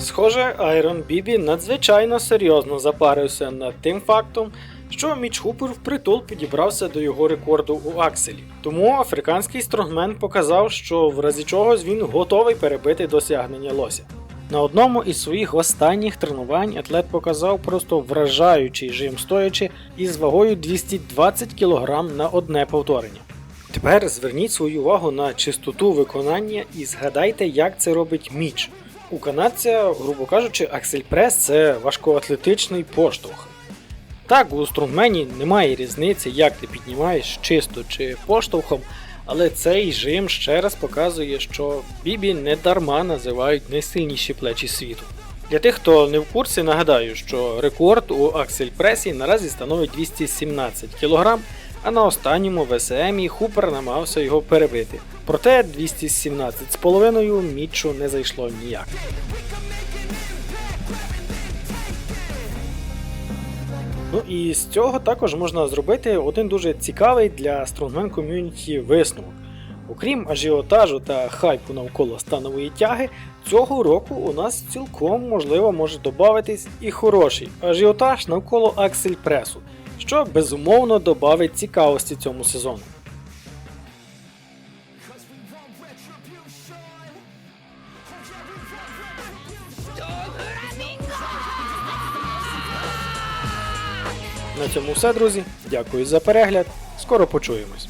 Схоже, Айрон Бібі надзвичайно серйозно запарився над тим фактом, що Міч Хупер впритул підібрався до його рекорду у Акселі. Тому африканський стронгмен показав, що в разі чогось він готовий перебити досягнення лося. На одному із своїх останніх тренувань атлет показав просто вражаючий жим стоячи із вагою 220 кг на одне повторення. Тепер зверніть свою увагу на чистоту виконання і згадайте, як це робить міч. У канадця, грубо кажучи, аксельпрес це важкоатлетичний поштовх. Так, у струнгмені немає різниці, як ти піднімаєш чисто чи поштовхом, але цей жим ще раз показує, що Бібі не дарма називають найсильніші плечі світу. Для тих, хто не в курсі, нагадаю, що рекорд у аксельпресі наразі становить 217 кг, а на останньому ВСМі Хупер намагався його перебити. Проте 217,5 Мітчу не зайшло ніяк. Ну і з цього також можна зробити один дуже цікавий для стронгмен ком'юніті висновок. Окрім ажіотажу та хайпу навколо станової тяги, цього року у нас цілком можливо може додатись і хороший ажіотаж навколо аксельпресу, що безумовно додавить цікавості цьому сезону. На цьому все, друзі. Дякую за перегляд. Скоро почуємось.